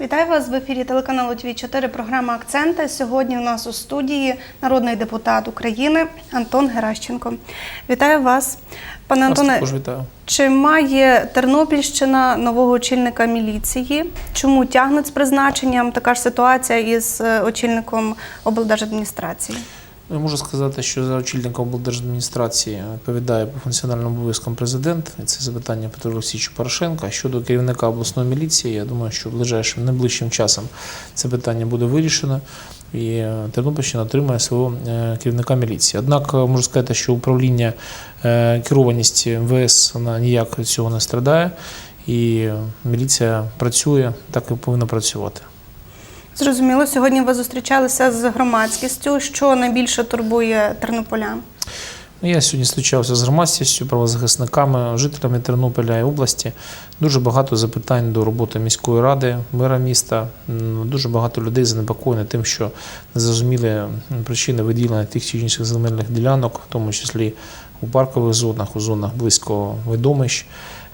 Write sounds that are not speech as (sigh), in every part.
Вітаю вас в ефірі телеканалу ТВ 4 програма Акценти. Сьогодні у нас у студії народний депутат України Антон Геращенко. Вітаю вас, пане Вас Антоне. також вітаю. Чи має Тернопільщина нового очільника міліції? Чому тягнуть з призначенням? Така ж ситуація із е, очільником облдержадміністрації. Я можу сказати, що за очільником облдержадміністрації відповідає по функціональним обов'язкам президент. Це запитання Петру Олексійовичу Порошенка. Щодо керівника обласної міліції, я думаю, що ближайшим найближчим часом це питання буде вирішено. І е, Тернопільщина отримає свого е, керівника міліції. Однак е, можу сказати, що управління керованість МВС вона ніяк від цього не страдає, і міліція працює так і повинна працювати. Зрозуміло, сьогодні ви зустрічалися з громадськістю. Що найбільше турбує тернополян? Ну, Я сьогодні зустрічався з громадськістю, правозахисниками, жителями Тернополя і області. Дуже багато запитань до роботи міської ради, мера міста. Дуже багато людей занепокоєні тим, що незрозумілі м, причини виділення тих чи інших земельних ділянок, в тому числі у паркових зонах, у зонах близько видомищ.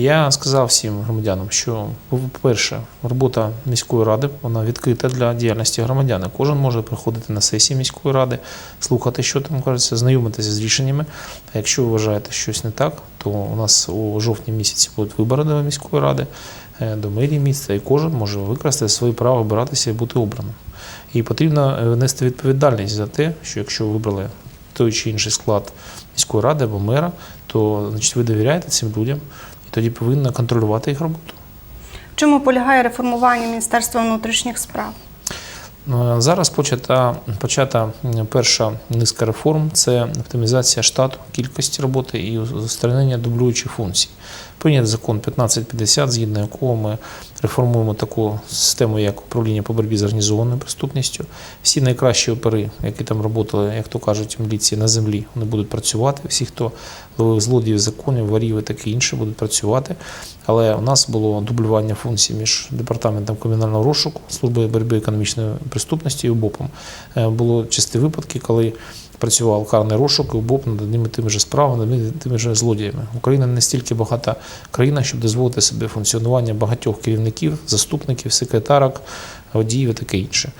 Я сказав всім громадянам, що, по-перше, робота міської ради вона відкрита для діяльності громадян. Кожен може приходити на сесії міської ради, слухати, що там кажеться, знайомитися з рішеннями. А якщо ви вважаєте щось не так, то у нас у жовтні місяці будуть вибори до міської ради, е, до мерії міста, і кожен може використати своє право обиратися і бути обраним. І потрібно е, нести відповідальність за те, що якщо ви вибрали той чи інший склад міської ради або мера, то значить ви довіряєте цим людям тоді повинна контролювати їх роботу. В чому полягає реформування Міністерства внутрішніх справ? Е, Зараз почата, почата перша низка реформ це оптимізація штату, кількості роботи і устранення дублюючих функцій. Прийнят закон 1550, згідно якого ми реформуємо таку систему, як управління по боротьбі з організованою преступністю. Всі найкращі опери, які там працювали, як то кажуть, в міліції на землі, вони будуть працювати. Всі, хто ловив злодіїв законів, ворів і таке інше, будуть працювати. Але у нас було дублювання функцій між департаментом кримінального розшуку, службою боротьби економічною преступності і УБОПом. Е, Було чисті випадки, коли працював карний розшук і УБОП над одними тими ж справами, над тими ж злодіями. Україна не стільки багата країна, щоб дозволити собі функціонування багатьох керівників, заступників, секретарок, водіїв і таке інше.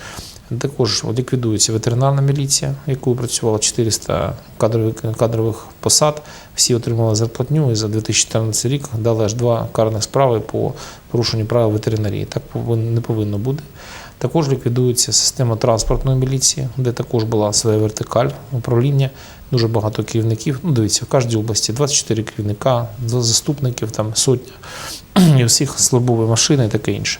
Також ліквідується ветеринарна міліція, якою працювало 400 кадрових, кадрових посад. Всі отримали зарплатню і за 2014 рік дали аж два карних справи по порушенню правил ветеринарії. Так не повинно бути. Також ліквідується система транспортної міліції, де також була своя вертикаль управління, дуже багато керівників. Ну, дивіться, в кожній області 24 керівника, заступників, там сотня, (clears throat) і всіх службові машини і таке інше.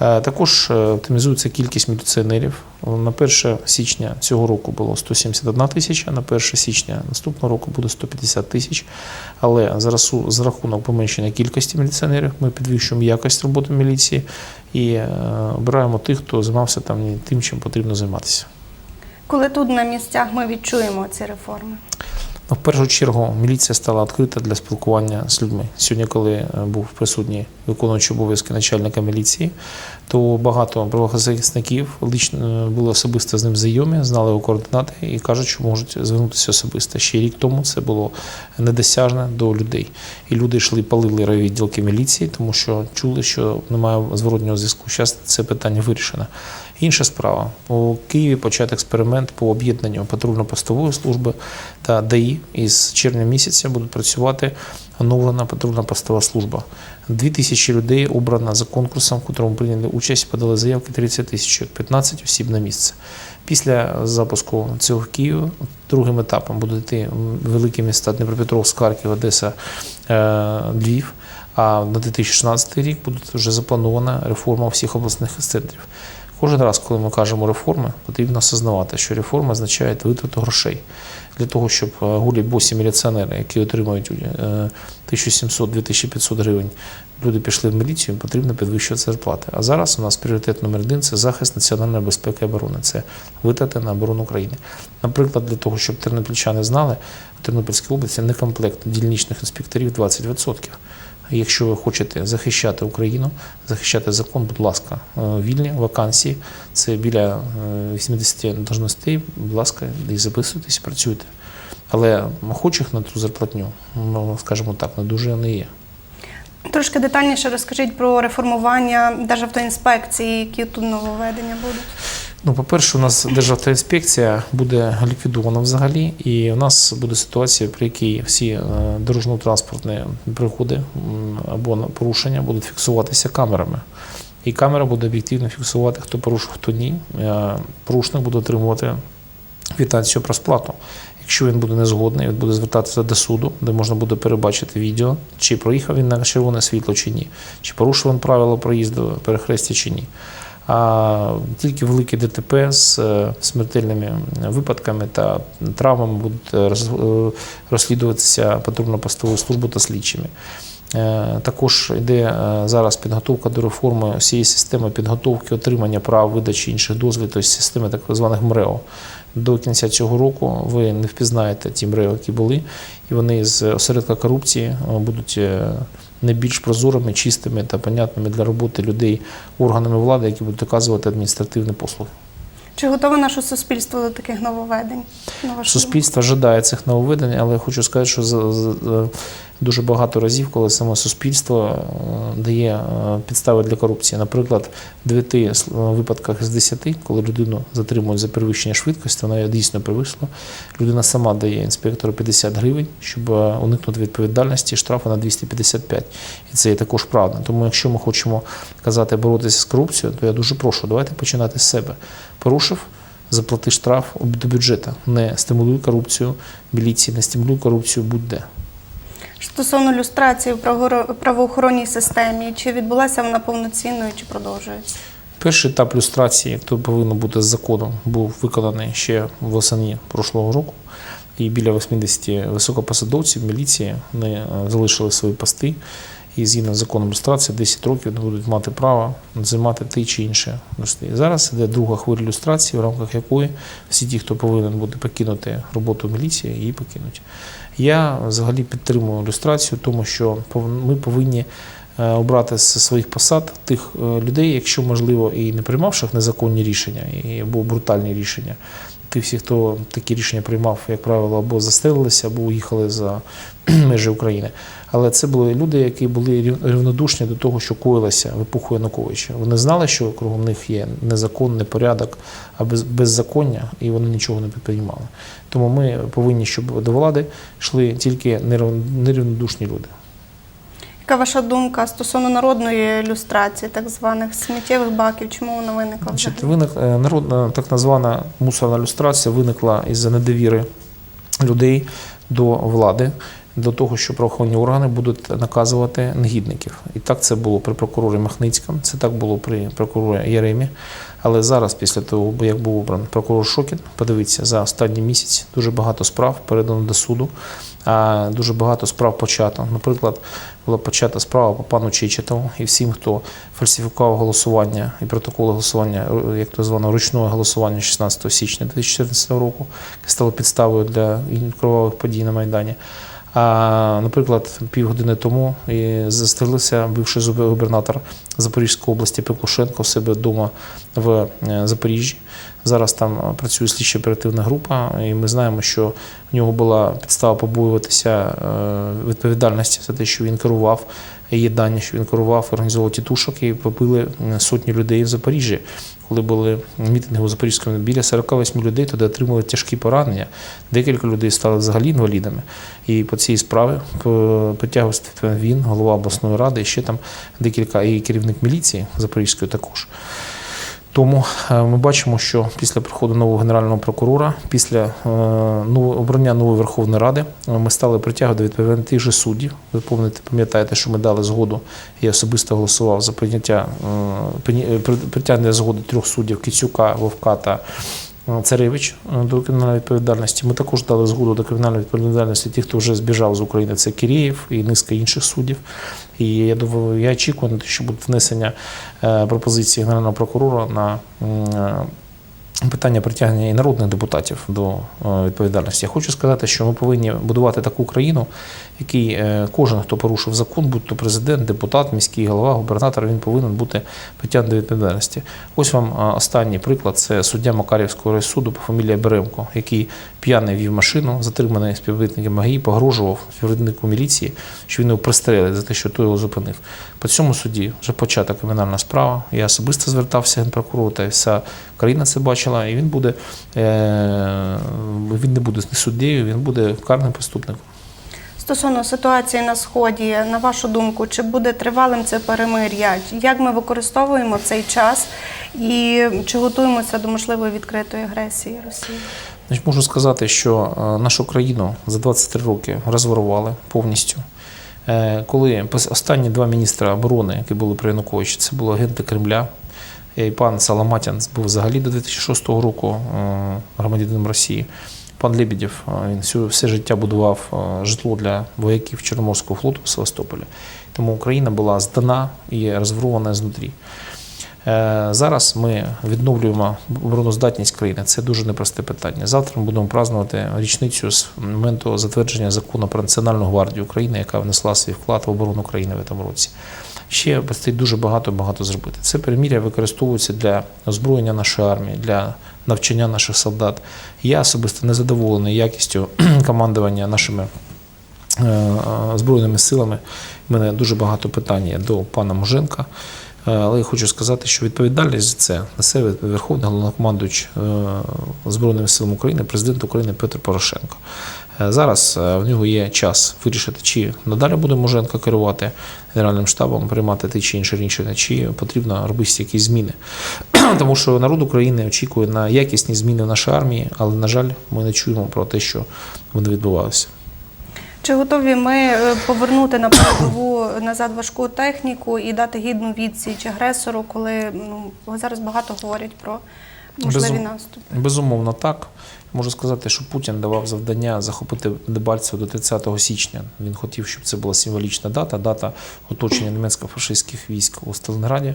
Е, Також е, оптимізується кількість міліціонерів. На 1 січня цього року було 171 тисяча, на 1 січня наступного року буде 150 тисяч. Але за расу- за рахунок поміщення кількості міліціонерів ми підвищуємо якість роботи міліції і е, обираємо тих, хто займався там тим, чим потрібно займатися. Коли тут на місцях ми відчуємо ці реформи? Ну, в першу чергу міліція стала відкрита для спілкування з людьми. Сьогодні, коли е, був присутній виконуючий обов'язки начальника міліції, то багато правозахисників лично е, були особисто з ним знайомі, знали його координати і кажуть, що можуть звернутися особисто. Ще рік тому це було недосяжне до людей. І люди йшли, палили райвідділки міліції, тому що чули, що немає зворотнього зв'язку. Зараз це питання вирішено. Інша справа у Києві почати експеримент по об'єднанню патрульно-постової служби та ДАІ. Із червня місяця будуть працювати оновлена патрульно-постова служба. Дві тисячі людей обрано за конкурсом, в котрому прийняли участь, подали заявки 30 тисяч, 15 осіб на місце. Після запуску цього в Києві другим етапом будуть йти великі міста Дніпропетровськ, Харків, Одеса, е, Львів. А на 2016 рік буде вже запланована реформа всіх обласних центрів. Кожен раз, коли ми кажемо реформи, потрібно осознавати, що реформа означає витрату грошей. Для того, щоб е, гулять босі міліціонери, які отримують е, 1700-2500 гривень, люди пішли в міліцію, потрібно підвищувати зарплати. А зараз у нас пріоритет номер один це захист національної безпеки і оборони, це витрати на оборону України. Наприклад, для того, щоб тернопільчани знали, в Тернопільській області некомплект дільничних інспекторів 20%. Якщо ви хочете захищати Україну, захищати закон, будь ласка, е, вільні вакансії. Це біля е, 80 должностей. Будь ласка, і записуйтесь, працюйте. Але охочих на ту зарплатню, ну скажімо так, не дуже не є. Трошки детальніше розкажіть про реформування Державтоінспекції, які тут нововведення будуть. Ну, по-перше, у нас Державтоінспекція буде ліквідована взагалі, і у нас буде ситуація, при якій всі е, дорожньо-транспортні пригоди або порушення будуть фіксуватися камерами. І камера буде об'єктивно фіксувати, хто порушив, хто ні. Е, Порушник буде отримувати квитанцію про сплату. Якщо він буде незгодний, він буде звертатися до суду, де можна буде перебачити відео, чи проїхав він на червоне світло чи ні, чи порушив він правила проїзду перехрестя чи ні. А тільки великі ДТП з е, смертельними випадками та травмами будуть е, е, розслідуватися патрульно-постовою службою та слідчими. Також йде зараз підготовка до реформи всієї системи підготовки отримання прав видачі інших дозволів, тобто системи так званих МРЕО. До кінця цього року ви не впізнаєте ті МРЕО, які були, і вони з осередка корупції е, будуть е, не більш прозорими, чистими та понятними для роботи людей органами влади, які будуть оказувати адміністративні послуги. Чи готове наше суспільство до таких нововведень? Суспільство жадає цих нововведень, але хочу сказати, що дуже багато разів, коли саме суспільство е, дає е, підстави для корупції. Наприклад, в 9 с- випадках з 10, коли людину затримують за перевищення швидкості, вона дійсно перевищила, людина сама дає інспектору 50 гривень, щоб е, уникнути відповідальності штрафу на 255. І це є також правда. Тому якщо ми хочемо казати боротися з корупцією, то я дуже прошу, давайте починати з себе. Порушив, заплати штраф до бюджету. Не стимулюй корупцію міліції, не стимулюй корупцію будь-де. Стосовно люстрації в правоохоронній системі, чи відбулася вона повноцінною, чи продовжується? Перший етап люстрації, який повинен бути з законом, був виконаний ще восені прошлого року. І біля 80 високопосадовців міліції вони е, залишили свої пости. І згідно з законом люстрації 10 років будуть мати право займати ті чи інші пости. Зараз іде друга хвиля люстрації, в рамках якої всі ті, хто повинен буде покинути роботу міліції, її покинуть. Я взагалі підтримую люстрацію, тому що ми повинні е, обрати з своїх посад тих е, людей, якщо можливо, і не приймавших незаконні рішення або брутальні рішення. Тих всіх, хто такі рішення приймав, як правило, або застрелилися, або уїхали за (clears throat) межі України. Але це були люди, які були рів- рівнодушні до того, що коїлося в епоху Януковича. Вони знали, що кругом них є незакон, непорядок, а без, беззаконня, і вони нічого не підприємали. Тому ми повинні, щоб до влади йшли тільки нерівнодушні люди. Яка ваша думка стосовно народної люстрації, так званих сміттєвих баків? Чому вона виникла Значить, виник е, народна так названа мусорна люстрація виникла із-за недовіри людей до влади, до того, що правоохоронні органи будуть наказувати негідників. І так це було при прокурорі Махницькому, це так було при прокурорі Яремі. Але зараз, після того, як був обраний прокурор Шокін, подивіться, за останній місяць дуже багато справ передано до суду, а дуже багато справ почато. Наприклад, була почата справа по пану Чичетову і всім, хто фальсифікував голосування і протоколи голосування, як то звано, ручного голосування 16 січня 2014 року, яке стало підставою для кровавих подій на Майдані. А, наприклад, півгодини тому і застрелився бивший губернатор Запорізької області Пеклушенко в себе вдома в е, Запоріжжі. Зараз там е, працює слідча оперативна група, і ми знаємо, що в нього була підстава побоюватися е, відповідальності за те, що він керував. Є дані, що він керував, організовував тітушок і побили сотні людей в Запоріжжі. Коли були мітинги у Запорізькому, біля 48 людей туди отримали тяжкі поранення. Декілька людей стали взагалі інвалідами. І по цій справі по- притягувався він, голова обласної ради, і ще там декілька і керівник міліції Запорізької також. Тому е, ми бачимо, що після приходу нового генерального прокурора, після е, обрання нової Верховної Ради, е, ми стали притягувати до відповідальності тих же суддів. Ви помните, пам'ятаєте, що ми дали згоду. Я особисто голосував за прийняття прийня- при- притягнення згоди трьох суддів Кицюка, Вовка та Царевич е, до кримінальної відповідальності. Ми також дали згоду до кримінальної відповідальності тих, хто вже збіжав з України. Це Кирієв і низка інших суддів. І я думаю, я очікую що буде внесення е, пропозиції генерального прокурора на е, питання притягнення і народних депутатів до е, відповідальності. Я хочу сказати, що ми повинні будувати таку країну, в якій е, кожен, хто порушив закон, будь то президент, депутат, міський голова, губернатор, він повинен бути притягнений до відповідальності. Ось вам е, останній приклад: це суддя Макарівського райсуду по фамілії Беремко, який п'яний вів машину, затриманий співробітником МАГІ, погрожував співробітнику міліції, що він його пристрелить за те, що той його зупинив. По цьому суді вже почата кримінальна справа. Я особисто звертався генпрокурору, та вся країна це бачила, і він буде е, він не буде не суддею, він буде карним преступником. Стосовно ситуації на сході, на вашу думку, чи буде тривалим це перемир'я? Як ми використовуємо цей час і чи готуємося до можливої відкритої агресії Росії? Значить, можу сказати, що е, нашу країну за 23 роки розворували повністю. Е, Коли останні два міністра оборони, які були при Януковичі, це були агенти Кремля. І пан Саламатян був взагалі до 2006 року е, громадянином Росії. Пан Лебедєв він все життя будував житло для вояків Чорноморського флоту в Севастополі. Тому Україна була здана і розворована знутрі. Е, Зараз ми відновлюємо обороноздатність країни. Це дуже непросте питання. Завтра ми будемо празднувати річницю з моменту затвердження закону про Національну гвардію України, яка внесла свій вклад в оборону країни в цьому році. Ще предстоїть дуже багато багато зробити. Це переміря використовується для озброєння нашої армії, для навчання наших солдат. Я особисто не задоволений якістю (clears throat) командування нашими е, е, збройними силами. У мене дуже багато питань до пана Муженка. Е, Але я хочу сказати, що відповідальність за це несе Верховний головнокомандуючий Збройними силами України, президент України Петро Порошенко. Е, Зараз е, в нього є час вирішити, чи надалі буде Муженко керувати Генеральним штабом, приймати ті чи інші рішення, чи потрібно робити якісь зміни. (clears throat) Тому що народ України очікує на якісні зміни в нашій армії, але, на жаль, ми не чуємо про те, що вони відбувалися. Чи готові ми е, повернути на передову назад важку техніку і дати гідну відсіч агресору, коли ну зараз багато говорять про можливі Безум- наступи? Безумовно, так. Можу сказати, що Путін давав завдання захопити Дебальцево до 30 січня. Він хотів, щоб це була символічна дата, дата оточення німецько-фашистських військ у Сталінграді.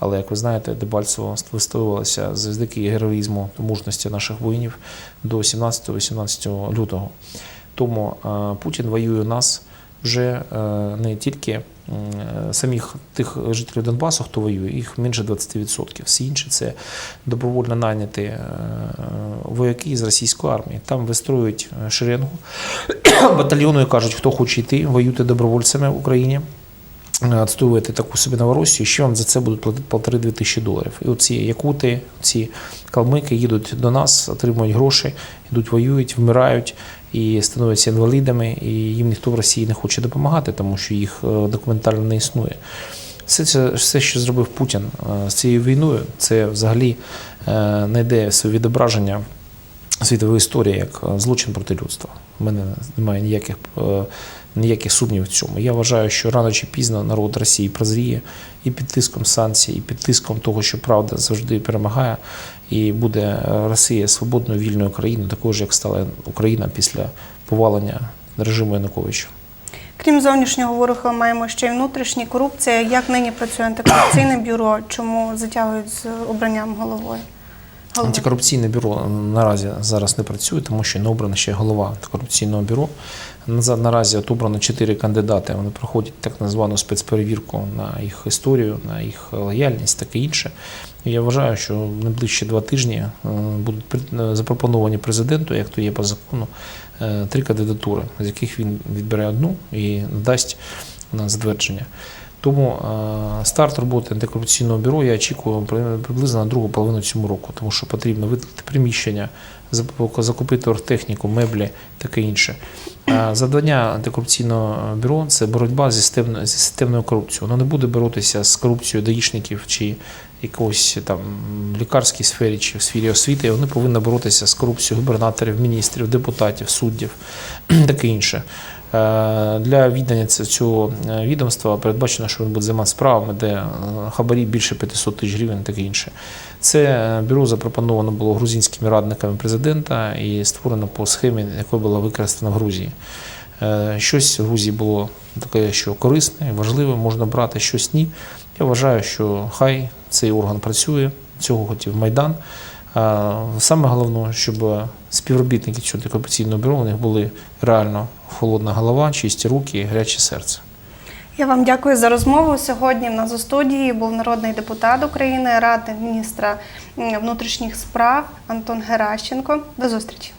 Але, як ви знаєте, Дебальцево вистоювалося завдяки героїзму та мужності наших воїнів до 17-18 лютого. Тому е, Путін воює нас вже е, не тільки е, самих тих жителів Донбасу, хто воює, їх менше 20%. Всі інші це добровольно найняті е, вояки з російської армії. Там вистроюють шеренгу (coughs) батальйону і кажуть, хто хоче йти, воюйте добровольцями в Україні. Відстоювати таку собі Новоросію, ще вам за це будуть платити полтори-дві тисячі доларів. І оці якути, ці калмики їдуть до нас, отримують гроші, йдуть, воюють, вмирають і становляться інвалідами, і їм ніхто в Росії не хоче допомагати, тому що їх е, документально не існує. Все, це, все, що зробив Путін е, з цією війною, це взагалі е, знайде своє відображення світової історії як злочин проти людства. У мене немає ніяких, ніяких сумнівів в цьому. Я вважаю, що рано чи пізно народ Росії прозріє і під тиском санкцій, і під тиском того, що правда завжди перемагає, і буде Росія свободною вільною країною, такою ж, як стала Україна після повалення режиму Януковича. Крім зовнішнього ворога, маємо ще й внутрішні корупція. Як нині працює антикорупційне бюро? Чому затягують з обранням головою? Голови? Антикорупційне бюро наразі зараз не працює, тому що не обрана ще голова антикорупційного бюро. Наразі от обрано чотири кандидати. Вони проходять так звану спецперевірку на їх історію, на їх лояльність, таке інше. Я вважаю, що в найближчі два тижні е, будуть е, запропоновані президенту, як то є по закону, е, три кандидатури, з яких він відбере одну і надасть на затвердження. Тому старт роботи антикорупційного бюро я очікую приблизно на другу половину цього року, тому що потрібно виділити приміщення, закупити оргтехніку, меблі, таке інше. Завдання антикорупційного бюро це боротьба зі системною, корупцією. Воно не буде боротися з корупцією даїшників чи якогось там в лікарській сфері чи в сфері освіти. Вони повинні боротися з корупцією губернаторів, міністрів, депутатів, суддів, (clears throat) таке інше. Для віддання цього е, відомства передбачено, що він буде займатися справами, де е, хабарі більше 500 тисяч гривень, таке інше. Це е, бюро запропоновано було грузинськими радниками президента і створено по схемі, яка була використана в Грузії. Е, Щось в Грузії було таке, що корисне, важливе, можна брати, щось ні. Я вважаю, що хай цей орган працює. Цього хотів Майдан. Е, Саме головне, щоб співробітники цього антикорупційного бюро у них були реально холодна голова, чисті руки і гаряче серце. Я вам дякую за розмову. Сьогодні в нас у студії був народний депутат України, радник міністра внутрішніх справ Антон Геращенко. До зустрічі.